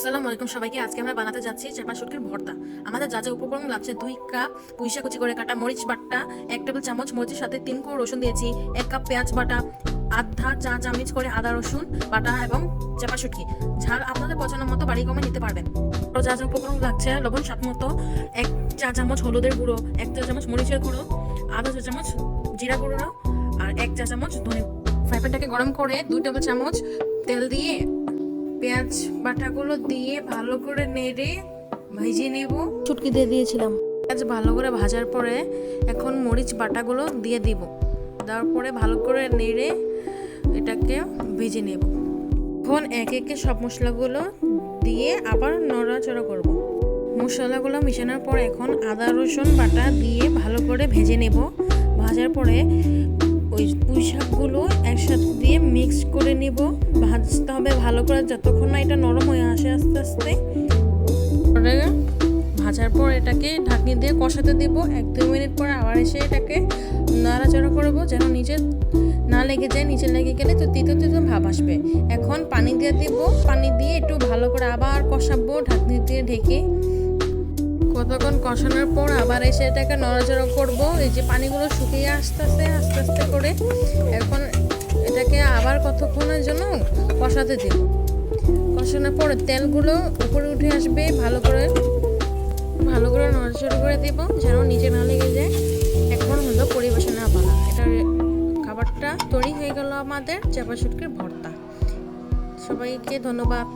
আসসালামু আলাইকুম সবাইকে। আজকে আমরা বানাতে যাচ্ছি চাপা শুটকির ভর্তা। আমাদের যা যা উপকরণ লাগছে, দুই কাপ পুঁইশা কুচি করে কাটা মরিচ বাটা, এক টেবিল চামচ মরিচের সাথে তিন কোয়া রসুন দিয়েছি, এক কাপ পেঁয়াজ বাটা, আধা চা চামচ করে আদা রসুন বাটা এবং চাপা শুটকি। ঝাল আপনাদের পছন্দ মতো বাড়ি কমে নিতে পারবেন। যা যা উপকরণ লাগছে, লবণ স্বাদ মতো, এক চা চামচ হলুদের গুঁড়ো, এক চা চামচ মরিচের গুঁড়ো, আধা চা চামচ জিরা গুঁড়ো আর এক চা চামচ ধনে ফ্রাই গরম করে দুই টেবিল চামচ তেল দিয়ে পেঁয়াজ বাটাগুলো দিয়ে ভালো করে নেড়ে ভেজে নেব। চুটকি দিয়ে দিয়েছিলাম। পেঁয়াজ ভালো করে ভাজার পরে এখন মরিচ বাটাগুলো দিয়ে দিব। দেওয়ার পরে ভালো করে নেড়ে এটাকে ভেজে নেব। এখন এক একে সব মশলাগুলো দিয়ে আবার নড়াচড়া করব। মশলাগুলো মিশানোর পর এখন আদা রসুন বাটা দিয়ে ভালো করে ভেজে নেব। ভাজার পরে ওই পুঁই শাকগুলো একসাথে দিয়ে মিক্স করে নিব। ভাজতে হবে ভালো করে যতক্ষণ না এটা নরম হয়ে আসে আস্তে আস্তে। ভাজার পর এটাকে ঢাকনি দিয়ে কষাতে দেব। এক দু মিনিট পর আবার এসে এটাকে নাড়াচাড়া করব যেন নিচে না লেগে যায়, নিচে লেগে গেলে তো তিতো তিতো ভাব আসবে। এখন পানি দিয়ে দেব। পানি দিয়ে একটু ভালো করে আবার কষাবো ঢাকনি দিয়ে ঢেকে। কতক্ষণ কষানোর পর আবার এসে এটাকে নড়াচড়া করব। এই যে পানিগুলো শুকিয়ে আসতেছে আস্তে আস্তে আস্তে করে। এখন আবার কতক্ষণের জন্য কষাতে দেব কষানোর পরে তেলগুলো উপরে উঠে আসবে, ভালো করে ভালো করে নড়াচড় করে দেব, যেন নিচে না লেগে যায়। এখন হলো পরিবেশনা পালা। এটা খাবারটা তৈরি হয়ে গেল আমাদের চাপা ভর্তা। সবাইকে ধন্যবাদ।